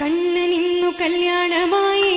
കണ്ണനിന്നു കല്യാണമായി.